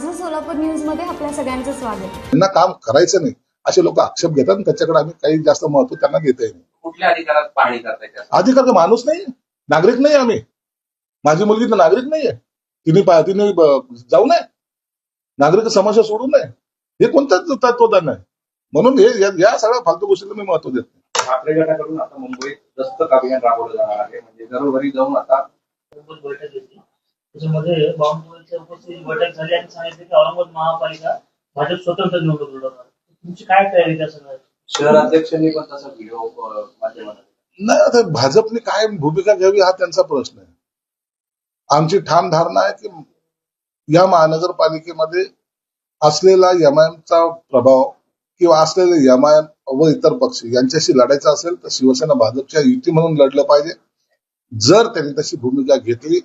माझं सोलापूर न्यूजमध्ये आपल्या सगळ्यांचं स्वागत. त्यांना काम करायचं नाही. असे लोक आक्षेप घेतात आणि त्याच्याकडे आम्ही काही जास्त महत्त्व त्यांना देता कुठल्या अधिकारात पाहणी करताय त्या? अधिकार माणूस नाही नागरिक नाही आम्ही. माझी मुलगी तर नागरिक नाहीये. तिने पा- तिने ब- जाऊ नये. नागरिक समस्या सोडू नये. हे कोणतंच तत्वज्ञान नाही म्हणून हे या- या सगळ्या फालतू गोष्टीला मी महत्त्व देत नाही. ठाकरे गटाकडून आता मुंबईत दस्तक अभियान राबवलं जाणार आहे. म्हणजे घरोघरी जाऊन आता बैठक घेतली त्याच्यामध्ये बावनकुळेच्या उपस्थितीत बैठक झाली आणि सांगितलं की औरंगाबाद महापालिका भाजप स्वतंत्र निवडणूक लढवणार तुमची काय तयारी त्या सगळ्या शहराध्यक्षांनी पण तसा व्हिडिओ माध्यमात नाही आता भाजपने काय भूमिका घ्यावी हा त्यांचा प्रश्न आहे. आमची ठाम धारणा आहे की या महानगरपालिकेमध्ये असलेला एमआयएमचा प्रभाव किंवा असलेले एमआयएम व इतर पक्ष यांच्याशी लढायचं असेल तर शिवसेना भाजपच्या युती म्हणून लढलं पाहिजे. जर त्यांनी तशी भूमिका घेतली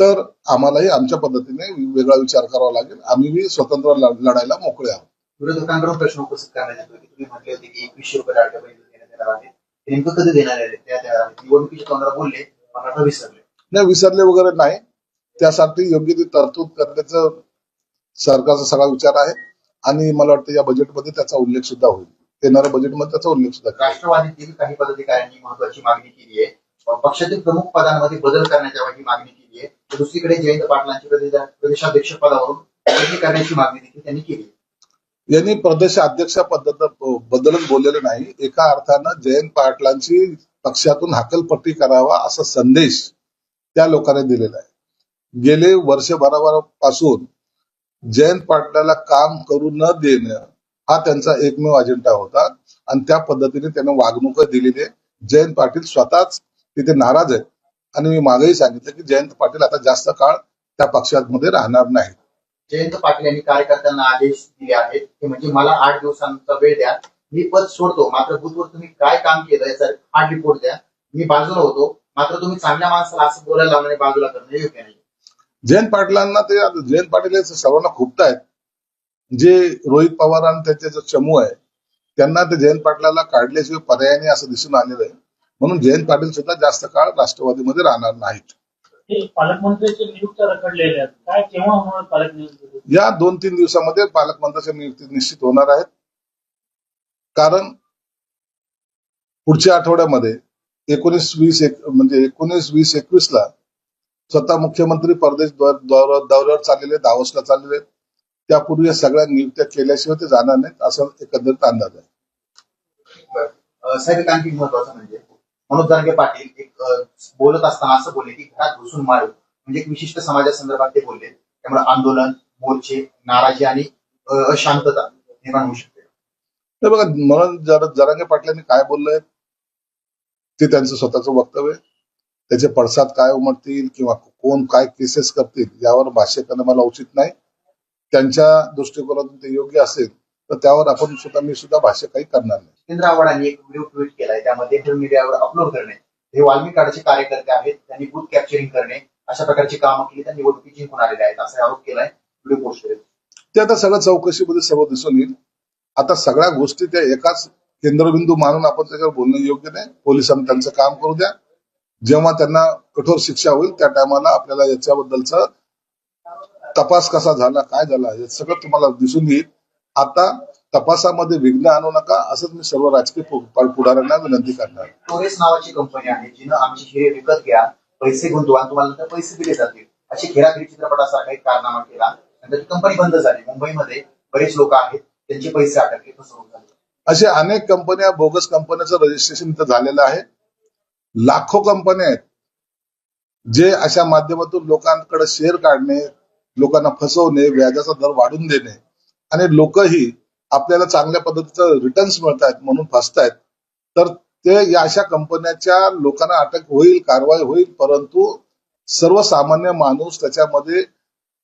तर आम्हालाही आमच्या पद्धतीने वेगळा विचार करावा लागेल. आम्ही स्वतंत्र लढ- लढायला मोकळे आहोत. विरोधकांकडून प्रश्न उपस्थित करण्यात येतो की तुम्ही म्हटले होते की एकवीसशे रुपये लाडक्यापर्यंत देण्यात येणार आहे. ते नेमकं कधी देणार आहे? त्या त्या निवडणुकीच्या तोंडाला बोलले? विसरले? नाही विसरले वगैरे नाही. त्यासाठी योग्य ती तरतूद करण्याचं सरकारचा सगळा विचार आहे. आणि मला वाटतं या बजेटमध्ये त्याचा उल्लेख सुद्धा होईल. येणाऱ्या बजेटमध्ये त्याचा उल्लेख सुद्धा. राष्ट्रवादीतील काही पदाधिकाऱ्यांनी महत्वाची मागणी केली आहे. पक्षातील प्रमुख पदांमध्ये बदल करण्याच्या मागणी केली दुसरीकडे जयंत पाटलांची प्रदेशाध्यक्ष पदावरून करण्याची मागणी देखील त्यांनी केली. यांनी प्रदेश अध्यक्ष पद्धत बद्दलच बोललेलं नाही. एका अर्थानं जयंत पाटलांची पक्षातून हाकलपट्टी करावा असा संदेश त्या लोकांनी दिलेला आहे. गेले वर्षभरापासून जयंत पाटलाला काम करू न देणं हा त्यांचा एकमेव अजेंडा होता आणि त्या पद्धतीने त्यांना वागणूक दिलेली आहे. जयंत पाटील स्वतःच तिथे नाराज आहेत. आणि मी मागेही सांगितलं की जयंत पाटील आता जास्त काळ त्या पक्षामध्ये राहणार नाही. जयंत पाटील यांनी कार्यकर्त्यांना आदेश दिले आहेत की म्हणजे मला आठ दिवसांचा वेळ द्या मी पद सोडतो मात्र बुथवर तुम्ही काय काम केलं याचा हार्ड रिपोर्ट द्या मी बाजूला होतो मात्र तुम्ही चांगल्या माणसाला असं बोलायला लावणं बाजूला करणं योग्य नाही. जयंत पाटलांना ते जयंत पाटील हे सर्वांना खुपतायत जे रोहित पवार आणि त्यांचे जो चमू आहे त्यांना ते जयंत पाटलाला काढल्याशिवाय पर्याय नाही असं दिसून आलेलं आहे. म्हणून जयंत पाटील सुद्धा जास्त काळ राष्ट्रवादीमध्ये राहणार नाहीत. रखडलेल्या आहेत. काय केव्हा होणार या दोन तीन दिवसामध्ये पालकमंत्र्याच्या नियुक्ती निश्चित होणार आहेत. कारण पुढच्या आठवड्यामध्ये एकोणीस वीस एक म्हणजे एकोणीस वीस एकवीस ला स्वतः मुख्यमंत्री परदेश दौऱ्यावर चाललेले दावोसला चाललेले आहेत. त्यापूर्वी या सगळ्या नियुक्त्या केल्याशिवाय ते जाणार नाहीत असं एकंदरीत अंदाज आहे. साहेब आणखी महत्वाचं म्हणजे मनोज जारंगे पाटील एक बोलत असताना असं बोलले की घरात घुसून मारू. म्हणजे एक विशिष्ट समाजासंदर्भात ते बोलले. त्यामुळे आंदोलन मोर्चे नाराजी आणि अशांतता निर्माण होऊ शकते. तर बघा मनोज जर जरांगे पाटलांनी काय बोललंय ते त्यांचं स्वतःचं वक्तव्य त्याचे पडसाद काय उमटतील किंवा कोण काय केसेस करतील यावर भाष्य करणं मला उचित नाही. त्यांच्या दृष्टिकोनातून ते योग्य असेल तर त्यावर आपण सुद्धा मी सुद्धा भाष्य काही करणार नाही. जितेंद्र आव्हाडांनी एक व्हिडिओ ट्विट केलाय. त्यामध्ये सोशल मीडियावर अपलोड करणे. हे वाल्मिक कार्यकर्ते आहेत. त्यांनी बूथ कॅप्चरिंग करणे. अशा प्रकारची कामं केली. त्या निवडणुकी जिंकून आलेले आहेत. असा आरोप केलाय व्हिडिओ पोस्ट केले ते आता सगळं चौकशीमध्ये सर्व दिसून येईल. आता सगळ्या गोष्टी त्या एकाच केंद्रबिंदू मानून आपण त्याच्यावर बोलणं योग्य नाही. पोलिसांनी त्यांचं काम करू द्या. जेव्हा त्यांना कठोर शिक्षा होईल त्या टायमाला आपल्याला याच्याबद्दलचा तपास कसा झाला काय झाला हे सगळं तुम्हाला दिसून येईल. आता तपासामध्ये विघ्न आणू नका असंच मी सर्व राजकीय पुढाऱ्यांना विनंती करणार. टोरेस नावाची कंपनी आहे जिनं आमची हिरे विकत घ्या पैसे गुंतवा तुम्हाला पैसे दिले जातील. अशी खेळाखिरी चित्रपटासारखा एक कारनामा केला नंतर ती कंपनी बंद झाली. मुंबईमध्ये बरेच लोक आहेत त्यांचे पैसे अटकले फसवणूक झाली. अशा अनेक कंपन्या बोगस कंपन्याचं रजिस्ट्रेशन इथं झालेलं आहे. लाखो कंपन्या आहेत जे अशा माध्यमातून लोकांकडे शेअर काढणे लोकांना फसवणे व्याजाचा दर वाढून देणे आणि लोकही आपल्याला चांगल्या पद्धतीचं रिटर्न्स मिळत आहेत म्हणून फसतायत. तर ते या अशा कंपन्याच्या लोकांना अटक होईल कारवाई होईल परंतु सर्वसामान्य माणूस त्याच्यामध्ये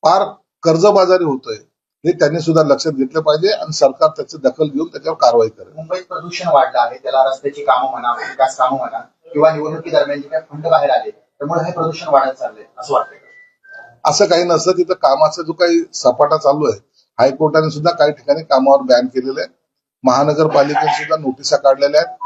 फार कर्जबाजारी होतोय. हे त्यांनी सुद्धा लक्षात घेतलं पाहिजे आणि सरकार त्याची दखल घेऊन त्याच्यावर कारवाई करेल. मुंबईत प्रदूषण वाढलं आहे त्याला रस्त्याची कामं म्हणा विकास कामं म्हणा किंवा निवडणुकी दरम्यान जे काही फंड बाहेर आले त्यामुळे हे प्रदूषण वाढत चाललंय असं वाटतंय. असं काही नसतं तिथं कामाचा जो काही सपाटा चालू आहे हायकोर्टाने सुद्धा काही ठिकाणी कामावर बॅन केलेलं आहे महानगरपालिकेने सुद्धा नोटिसा काढलेल्या आहेत.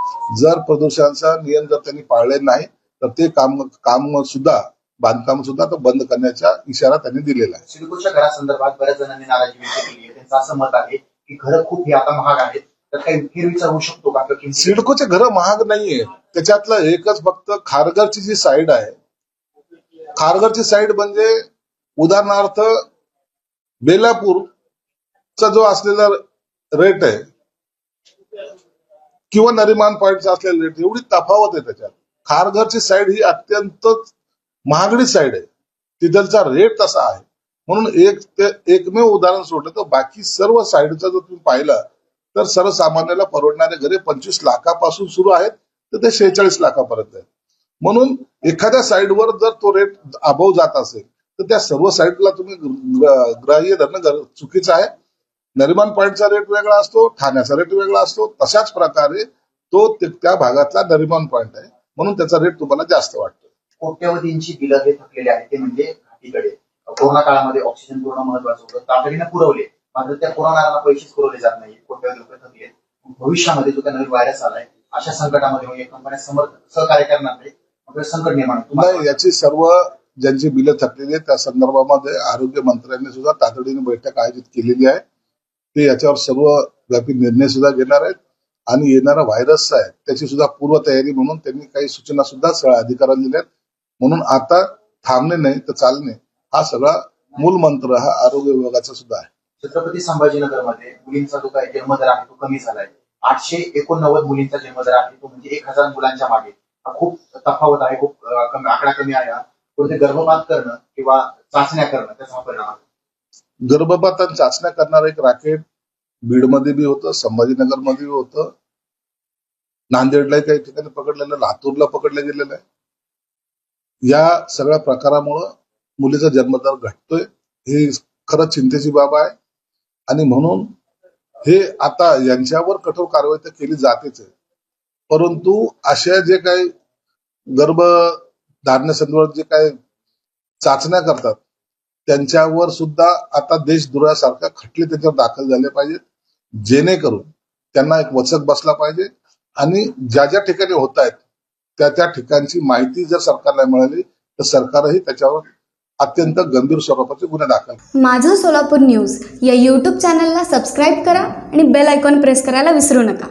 जर प्रदूषणाचा नियम जर त्यांनी पाळले नाही तर ते काम काम सुद्धा बांधकाम सुद्धा तो बंद करण्याचा इशारा त्यांनी दिलेला आहे. सिडकोच्या घरासंदर्भात बऱ्याच जणांनी नाराजी व्यक्त केली आहे. त्यांचं असं मत आहे की घरं खूप ही आता महाग आहेत. तर काही फेरविचार होऊ शकतो का? सिडकोचे घरं महाग नाहीये. त्याच्यातलं एकच फक्त खारघरची जी साईड आहे. खारघरची साईड म्हणजे उदाहरणार्थ चा जो असलेला रेट आहे किंवा नरिमान पॉईंटचा असलेला रेट एवढी तफावत आहे त्याच्यात. खारघरची साईड ही अत्यंत महागडी साईड आहे. तिथलचा रेट तसा आहे. म्हणून एक ते एकमेव उदाहरण सोडलं तर बाकी सर्व साईडचा जर तुम्ही पाहिला तर सर्वसामान्याला परवडणारे घरे पंचवीस लाखापासून सुरू आहेत तर ते शेहेचाळीस लाखापर्यंत आहेत. म्हणून एखाद्या साईडवर जर तो रेट अभाव जात असेल तर त्या सर्व साईडला तुम्ही ग्राह्य धरणं चुकीचं आहे. नरिमान पॉईंटचा रेट वेगळा असतो ठाण्याचा रेट वेगळा असतो तशाच प्रकारे तो त्या भागातला नरिमान पॉईंट आहे. म्हणून त्याचा रेट तुम्हाला जास्त वाटतो. कोट्यवधींची बिलं हे थकलेले आहेत ते म्हणजे घाटीकडे. कोरोना काळामध्ये ऑक्सिजन पुरवणं महत्वाचं होतं. तातडीने पुरवले. मात्र त्या पुरवणाऱ्यांना पैसेच पुरवले जात नाही कोट्यवधी रुपये थकले भविष्यामध्ये जो काही नवीन व्हायरस आलाय अशा संकटामध्ये कंपन्या समर्थ सहकार्य करणार नाही संकट निर्माण नाही याची सर्व ज्यांची बिलं थकलेली आहेत त्या संदर्भामध्ये आरोग्य मंत्र्यांनी सुद्धा तातडीने बैठक आयोजित केलेली आहे. ते याच्यावर सर्व व्यापी निर्णय सुद्धा घेणार आहेत. आणि येणारा व्हायरस आहे त्याची सुद्धा पूर्वतयारी म्हणून त्यांनी काही सूचना सुद्धा सगळ्या अधिकाऱ्यांना दिल्या आहेत. म्हणून आता थांबणे नाही तर चालणे हा सगळा मूल मंत्र हा आरोग्य विभागाचा सुद्धा आहे. छत्रपती संभाजीनगरमध्ये मुलींचा जो काही जन्मदर आहे तो कमी झालाय. आठशे एकोणनव्वद मुलींचा जन्मदर आहे तो म्हणजे एक हजार मुलांच्या मागे. खूप तफावत आहे खूप कमी आकडा कमी आहे. हा. गर्भपात करणं किंवा चाचण्या करणं त्याचा परिणाम आहे. गर्भपातात चाचण्या करणारं एक राकेट बीडमध्ये बी होतं संभाजीनगरमध्ये बी होतं. नांदेडला काही ठिकाणी पकडलेलं लातूरला पकडलं गेलेलं आहे. या सगळ्या प्रकारामुळं मुलीचा जन्मदर घटतोय. हे खरंच चिंतेची बाब आहे. आणि म्हणून हे आता यांच्यावर कठोर कारवाई तर केली जातेच आहे. परंतु अशा जे काही गर्भ धारण्यासंदर्भात जे काही चाचण्या करतात त्यांच्यावर सुद्धा आता देशद्रोहासारखा खटले त्याच्यावर दाखल झाले पाहिजेत. जेणेकरून त्यांना एक वचक बसला पाहिजे. आणि ज्या ज्या ठिकाणी होत आहेत त्या त्या ठिकाणची माहिती जर सरकारला मिळाली तर सरकारही त्याच्यावर अत्यंत गंभीर स्वरूपाचे गुन्हे दाखल माझं सोलापूर न्यूज या यूट्यूब चॅनलला सबस्क्राईब करा आणि बेल आयकॉन प्रेस करायला विसरू नका.